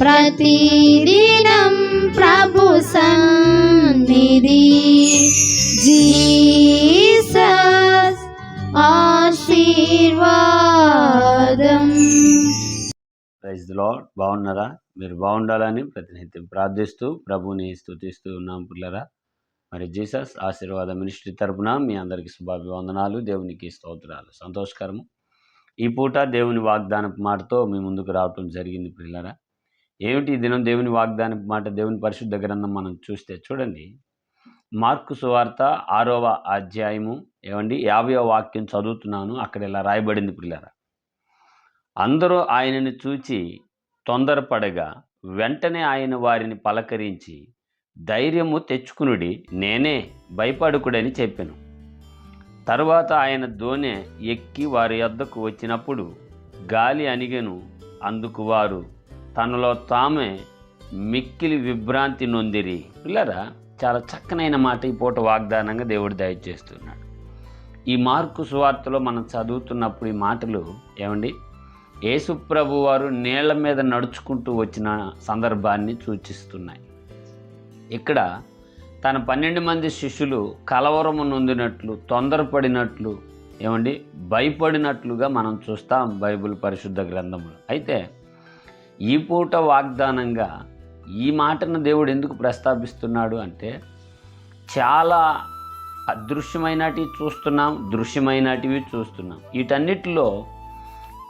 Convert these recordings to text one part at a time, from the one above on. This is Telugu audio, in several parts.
ప్రతిదినం ప్రభు సన్నిధి. జీసస్ ఆశీర్వాదం. ప్రైజ్ లాడ్ బాగున్నారా? మీరు బాగుండాలని ప్రతినిత్యం ప్రార్థిస్తూ ప్రభుని స్థుతిస్తూ ఉన్నాం పిల్లరా. మరి జీసస్ ఆశీర్వాద మినిస్ట్రీ తరపున మీ అందరికీ శుభాభివందనాలు దేవునికి స్తోత్రాలు. సంతోషకరము. ఈ పూట దేవుని వాగ్దానపు మాటతో మీ ముందుకు రావటం జరిగింది పిల్లరా ఏమిటి ఈ దినం దేవుని వాగ్దానపు మాట దేవుని పరిశుద్ధ గ్రంథం మనం చూస్తే చూడండి. మార్కు సువార్త ఆరవ అధ్యాయము ఏమండి? యాభైవ వాక్యం చదువుతున్నాను అక్కడ ఇలా రాయబడింది పిల్లరా అందరూ ఆయనను చూచి తొందరపడగా వెంటనే ఆయన వారిని పలకరించి ధైర్యము తెచ్చుకునుడి నేనే భయపడుకుడని చెప్పాను. తరువాత ఆయన దోణె ఎక్కి వారి వద్దకు వచ్చినప్పుడు గాలి అణిగెను అందుకు వారు తనలో తామే మిక్కిలి విభ్రాంతి నొందిరి. పిల్లరా చాలా చక్కనైన మాట ఈ పూట వాగ్దానంగా దేవుడు దయచేస్తున్నాడు ఈ మార్కు సువార్తలో మనం చదువుతున్నప్పుడు ఈ మాటలు ఏమండి? యేసుప్రభు వారు నీళ్ళ మీద నడుచుకుంటూ వచ్చిన సందర్భాన్ని సూచిస్తున్నాయి. ఇక్కడ తన పన్నెండు మంది శిష్యులు కలవరము నొందినట్లు తొందరపడినట్లు ఏమండి? భయపడినట్లుగా మనం చూస్తాం బైబిల్ పరిశుద్ధ గ్రంథంలో అయితే ఈ పూట వాగ్దానంగా ఈ మాటను దేవుడు ఎందుకు ప్రస్తావిస్తున్నాడు అంటే చాలా అదృశ్యమైనటివి చూస్తున్నాం దృశ్యమైనటివి చూస్తున్నాం. వీటన్నిటిలో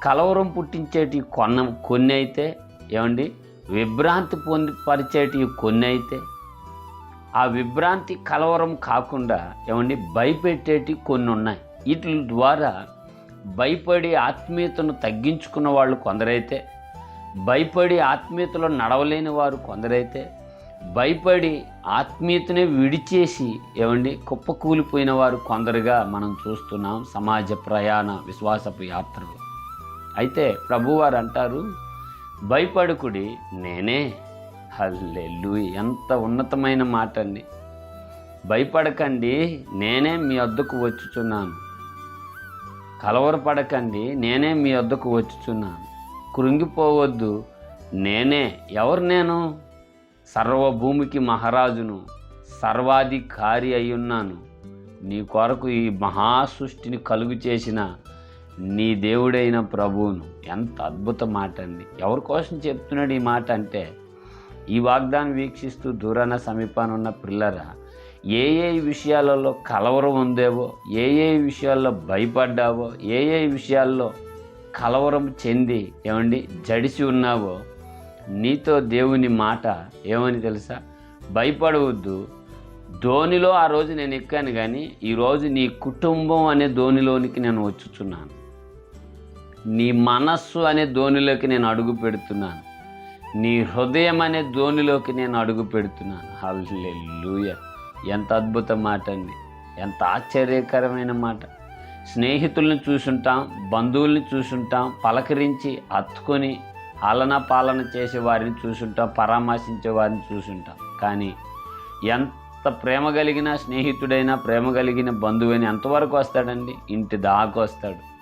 కలవరం పుట్టించేటి కొన్న కొన్ని అయితే ఏమండి? విభ్రాంతి పొంది పరిచేటివి కొన్ని అయితే ఆ విభ్రాంతి కలవరం కాకుండా ఏమండి భయపెట్టేటి కొన్ని ఉన్నాయి. వీటి ద్వారా భయపడి ఆత్మీయతను తగ్గించుకున్న వాళ్ళు కొందరైతే భయపడి ఆత్మీయతలో నడవలేని వారు కొందరైతే భయపడి ఆత్మీయతనే విడిచేసి ఏమండి కుప్పకూలిపోయిన వారు కొందరుగా మనం చూస్తున్నాం సమాజ ప్రయాణ విశ్వాసపు యాత్రలు. అయితే ప్రభువారు అంటారు భయపడుకుడి నేనే. హల్లెల్లు ఎంత ఉన్నతమైన మాట అండి భయపడకండి నేనే మీ వద్దకు వచ్చుచున్నాను. కలవరపడకండి నేనే మీ వద్దకు వచ్చుచున్నాను. కృంగిపోవద్దు నేనే ఎవరు నేను? సర్వభూమికి మహారాజును సర్వాధికారి అయ్యున్నాను. నీ కొరకు ఈ మహాసృష్టిని కలుగు చేసిన నీ దేవుడైన ప్రభువును. ఎంత అద్భుత మాట అండి ఎవరి కోసం చెప్తున్నాడు ఈ మాట అంటే ఈ వాగ్దానం వీక్షిస్తూ దూరాన సమీపాన ఉన్న పిల్లరా ఏ ఏ విషయాలలో కలవరం ఉందేవో ఏ ఏ విషయాల్లో భయపడ్డావో ఏ ఏ విషయాల్లో కలవరం చెంది ఏమండి జడిసి ఉన్నావో నీతో దేవుని మాట ఏమని తెలుసా? భయపడవద్దు. ధోనిలో ఆ రోజు నేను ఎక్కాను కానీ ఈరోజు నీ కుటుంబం అనే ధోనిలోనికి నేను వచ్చుచున్నాను. నీ మనస్సు అనే ధోనిలోకి నేను అడుగు పెడుతున్నాను. నీ హృదయం అనే ధోనిలోకి నేను అడుగు పెడుతున్నాను. హల్లెలూయ. ఎంత అద్భుత మాట అండి. ఎంత ఆశ్చర్యకరమైన మాట. స్నేహితుల్ని చూసుంటాం బంధువుల్ని చూసుంటాం పలకరించి హత్తుకొని ఆలన పాలన చేసే వారిని చూసుంటాం పరామర్శించే వారిని చూసుంటాం. కానీ ఎంత ప్రేమ కలిగిన స్నేహితుడైనా ప్రేమ కలిగిన బంధువైన ఎంతవరకు వస్తాడండి? ఇంటి దాకా వస్తాడు.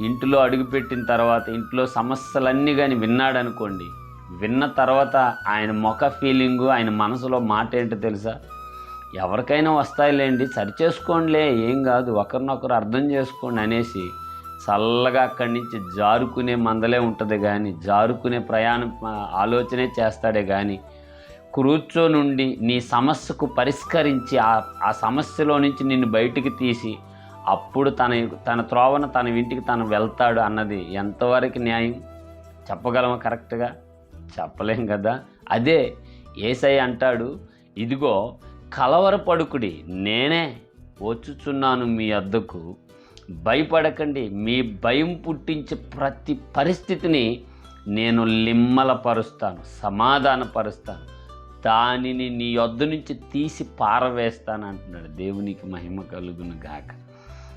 ఇంటిలో అడుగుపెట్టిన తర్వాత ఇంట్లో సమస్యలన్నీ కానీ విన్నాడు అనుకోండి విన్న తర్వాత ఆయన ముఖ ఫీలింగు ఆయన మనసులో మాట ఏంటో తెలుసా? ఎవరికైనా వస్తాయిలేండి సరి చేసుకోండిలే ఏం కాదు ఒకరినొకరు అర్థం చేసుకోండి అనేసి చల్లగా అక్కడి నుంచి జారుకునే మందలే ఉంటుంది కానీ జారుకునే ప్రయాణం ఆలోచనే చేస్తాడే కానీ కూర్చోనుండి నీ సమస్యకు పరిష్కరించి ఆ ఆ సమస్యలో నుంచి నిన్ను బయటికి తీసి అప్పుడు తన తన త్రోవన తన ఇంటికి తను వెళ్తాడు అన్నది ఎంతవరకు న్యాయం? చెప్పగలమా కరెక్ట్గా చెప్పలేం కదా. అదే ఏసై అంటాడు ఇదిగో కలవరపడుకుడి నేనే వచ్చుచున్నాను మీ అద్దకు. భయపడకండి మీ భయం పుట్టించే ప్రతి పరిస్థితిని నేను లిమ్మలపరుస్తాను సమాధానపరుస్తాను. దానిని నీ యొద్ద నుంచి తీసి పారవేస్తాను అంటున్నాడు. దేవునికి మహిమ కలుగును గాక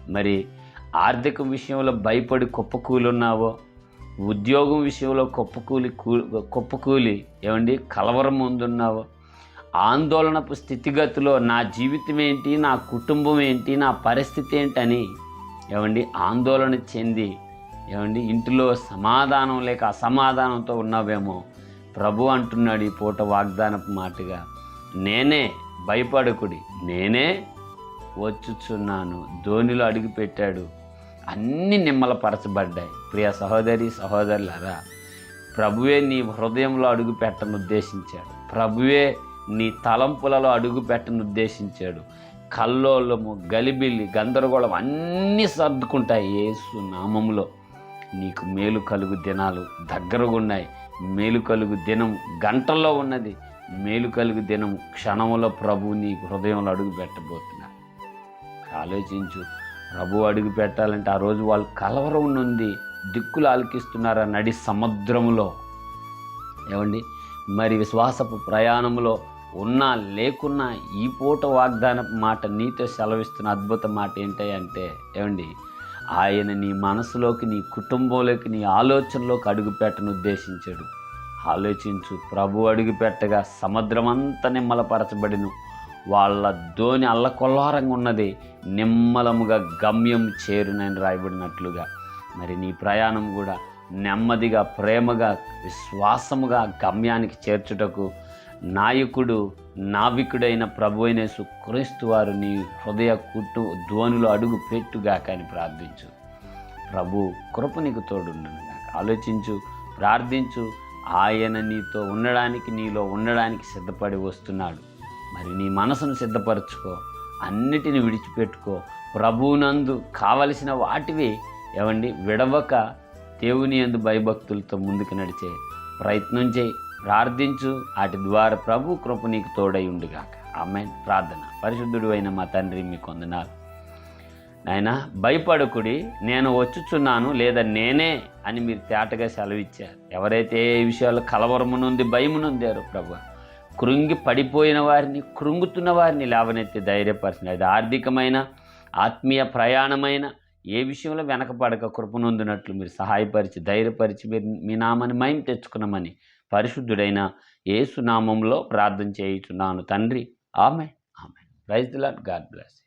మరి ఆర్థిక విషయంలో భయపడి కుప్పకూలున్నావో? ఉద్యోగం విషయంలో కుప్పకూలి కూ కుప్పకూలి ఏమండి? కలవరం ముందున్నావో. ఆందోళనపు స్థితిగతిలో నా జీవితం ఏంటి? నా కుటుంబం ఏంటి? నా పరిస్థితి ఏంటని ఏమండి? ఆందోళన చెంది ఏమండి? ఇంటిలో సమాధానం లేక అసమాధానంతో ఉన్నావేమో ప్రభు అంటున్నాడు ఈ పూట వాగ్దానపు మాటగా. నేనే భయపడకుడి. నేనే వచ్చుచున్నాను. ధోనిలో అడుగుపెట్టాడు. అన్ని నిమ్మలపరచబడ్డాయి. ప్రియ సహోదరి సహోదరులరా ప్రభువే నీ హృదయంలో అడుగు పెట్టను ఉద్దేశించాడు. ప్రభువే నీ తలంపులలో అడుగు పెట్టను ఉద్దేశించాడు. కల్లోలము గలిబిల్లి గందరగోళం అన్నీ సర్దుకుంటాయి యేసు నామంలో నీకు మేలు కలుగు దినాలు దగ్గరగున్నాయి మేలు కలుగు దినం గంటల్లో ఉన్నది. మేలు కలుగు దినం క్షణంలో ప్రభు నీ హృదయంలో అడుగు పెట్టబోతున్నాడు. ఆలోచించు ప్రభు అడుగు పెట్టాలంటే ఆ రోజు వాళ్ళు కలవరం నుండి దిక్కులు ఆలకిస్తున్నారు నడి సముద్రములో. ఏమండి? మరి విశ్వాసపు ప్రయాణంలో ఉన్నా లేకున్నా ఈ పూట వాగ్దాన మాట నీతో సెలవిస్తున్న అద్భుత మాట ఏంటంటే ఏమండి? ఆయన నీ మనసులోకి నీ కుటుంబంలోకి నీ ఆలోచనలోకి అడుగు పెట్టను ఉద్దేశించాడు. ఆలోచించు ప్రభు అడుగు పెట్టగా సముద్రమంతా నిమ్మలపరచబడిను. వాళ్ళ ధోని అల్లకొల్లారంగా ఉన్నది. నిమ్మలముగా గమ్యం చేరునని రాయబడినట్లుగా. మరి నీ ప్రయాణం కూడా నెమ్మదిగా ప్రేమగా విశ్వాసముగా గమ్యానికి చేర్చుటకు నాయకుడు నావికుడైన ప్రభు అయిన క్రీస్తు వారు నీ హృదయ కుట్టు ధ్వనిలో అడుగు పెట్టుగాక కానీ ప్రార్థించు. ప్రభు కృప నీకు తోడుండనుగాక. ఆలోచించు ప్రార్థించు. ఆయన నీతో ఉండడానికి నీలో ఉండడానికి సిద్ధపడి వస్తున్నాడు. మరి నీ మనసును సిద్ధపరచుకో అన్నిటిని విడిచిపెట్టుకో. ప్రభువునందు కావలసిన వాటివి ఏమండి విడవక దేవుని యందు భయభక్తులతో ముందుకు నడిచే ప్రయత్నం చేయి. ప్రార్థించు వాటి ద్వారా ప్రభు కృప నీకు తోడై ఉండుగాక. ఆమె ప్రార్థన. పరిశుద్ధుడు అయిన మా తండ్రి మీకు వందనాలు. నాయన భయపడకుడి. నేను వచ్చుచున్నాను లేదా నేనే అని మీరు తేటగా సెలవిచ్చారు. ఎవరైతే ఏ విషయాలు కలవరము నుండి భయము ప్రభు కృంగి పడిపోయిన వారిని కృంగుతున్న వారిని లేవనెత్తి ధైర్యపరిచిన అది ఆర్థికమైన ఆత్మీయ ప్రయాణమైన ఏ విషయంలో వెనకపడక కృపనొందినట్లు మీరు సహాయపరిచి ధైర్యపరిచి మీరు మీ నామాన్ని మయం తెచ్చుకున్నామని పరిశుద్ధుడైన ఏసునామంలో ప్రార్థన చేయుచున్నాను. తండ్రి ఆమె ఆమె ప్రైజ్ ది గాడ్ బ్లెస్